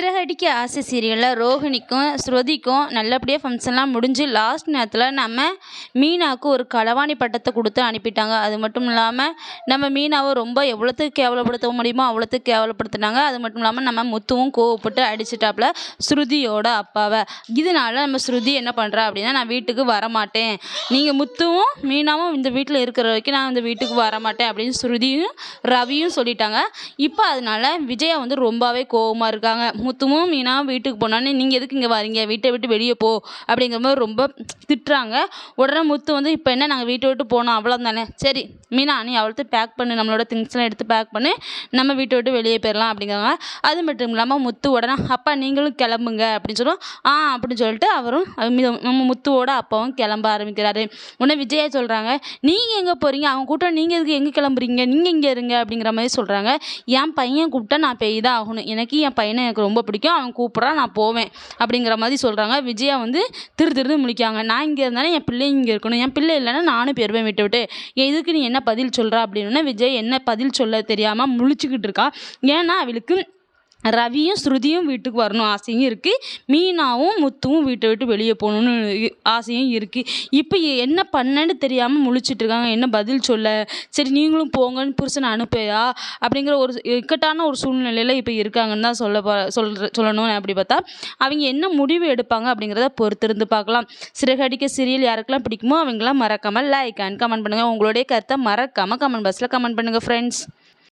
சிறகடிக்க ஆசை சீரியலில் ரோஹிணிக்கும் ஸ்ருதிக்கும் நல்லபடியாக ஃபங்க்ஷன்லாம் முடிஞ்சு லாஸ்ட் நேரத்தில் நம்ம மீனாவுக்கு ஒரு களவாணி பட்டத்தை கொடுத்து அனுப்பிட்டாங்க. அது மட்டும் இல்லாமல் நம்ம மீனாவை ரொம்ப எவ்வளோத்துக்கு கேவலப்படுத்த முடியுமோ அவ்வளோத்துக்கு கேவலப்படுத்தினாங்க. அது மட்டும் இல்லாமல் நம்ம முத்துவும் கோவப்பட்டு அடிச்சிட்டாப்புல ஸ்ருதியோட அப்பாவை. இதனால நம்ம ஸ்ருதி என்ன பண்ணுறா அப்படின்னா நான் வீட்டுக்கு வரமாட்டேன். நீங்கள் முத்துவும் மீனாவும் இந்த வீட்டில் இருக்கிற வரைக்கும் நான் இந்த வீட்டுக்கு வரமாட்டேன் அப்படின்னு ஸ்ருதியும் ரவியும் சொல்லிட்டாங்க. இப்போ அதனால விஜயா வந்து ரொம்பவே கோவமாக இருக்காங்க. முத்துவும் மீனாக வீட்டுக்கு போனான்னு நீங்கள் எதுக்கு இங்கே வரீங்க? வீட்டை விட்டு வெளியே போ. அப்படிங்கிற மாதிரி ரொம்ப திட்டுறாங்க. உடனே முத்து வந்து இப்போ என்ன நாங்கள் வீட்டை விட்டு போனோம்? அவ்வளோ தானே? சரி மீனா நீ அவ்வளோத்து பேக் பண்ணு. நம்மளோட திங்ஸ்லாம் எடுத்து பேக் பண்ணு. நம்ம வீட்டை விட்டு வெளியே போயிடலாம். அப்படிங்கிறாங்க அது மட்டும் இல்லாமல் முத்து உடனே அப்பா நீங்களும் கிளம்புங்க. அப்படின்னு சொல்லுவோம் ஆ அப்படின்னு சொல்லிட்டு அவரும் அது நம்ம முத்துவோட அப்பாவும் கிளம்ப ஆரம்பிக்கிறாரு. உடனே விஜயா சொல்கிறாங்க நீங்கள் எங்கே போகிறீங்க அவங்க கூட்டம் நீங்கள் எதுக்கு எங்கே கிளம்புறீங்க? நீங்கள் இங்கே இருங்க. அப்படிங்கிற மாதிரி சொல்கிறாங்க என் பையன் கூப்பிட்டா நான் பெய் தான் ஆகணும். எனக்கு என் பையனை எனக்கு ரொம்ப பிடிக்கும். அவன் கூப்பிட்றான் நான் போவேன் அப்படிங்கிற மாதிரி சொல்கிறாங்க விஜயா வந்து திரு திரு முடிக்காங்க நான் இங்கே இருந்தாலும் என் பிள்ளை இங்கே இருக்கணும். என் பிள்ளை இல்லைன்னா நானும் போயிடுவேன் விட்டு விட்டு. எதுக்கு நீ என்ன பதில் சொல்கிற அப்படின்னு விஜய் என்ன பதில் சொல்ல தெரியாமல் முழிச்சுக்கிட்டு இருக்கா. ஏன்னா அவளுக்கு ரவியும் ஸ்ருதியும் வீட்டுக்கு வரணும் ஆசையும் இருக்குது மீனாவும் முத்துவும் வீட்டை விட்டு வெளியே போகணுன்னு ஆசையும் இருக்குது இப்போ என்ன பண்ணேன்னு தெரியாமல் முழிச்சிட்டு இருக்காங்க. என்ன பதில் சொல்ல? சரி நீங்களும் போங்கன்னு புருஷனை அனுப்பையா? அப்படிங்கிற ஒரு இக்கட்டான ஒரு சூழ்நிலையில் இப்போ இருக்காங்கன்னு தான் சொல்ல போ சொல்ற சொல்லணும் அப்படி பார்த்தா அவங்க என்ன முடிவு எடுப்பாங்க அப்படிங்கிறத பொறுத்திருந்து பார்க்கலாம். சிறகடிக்க சீரியல் யாருக்கெல்லாம் பிடிக்குமோ அவங்களாம் மறக்காமல் லைக் அண்ட் கமெண்ட் பண்ணுங்கள் உங்களுடைய கருத்தை மறக்காமல் கமெண்ட் பாக்ஸில் கமெண்ட் பண்ணுங்கள் ஃப்ரெண்ட்ஸ்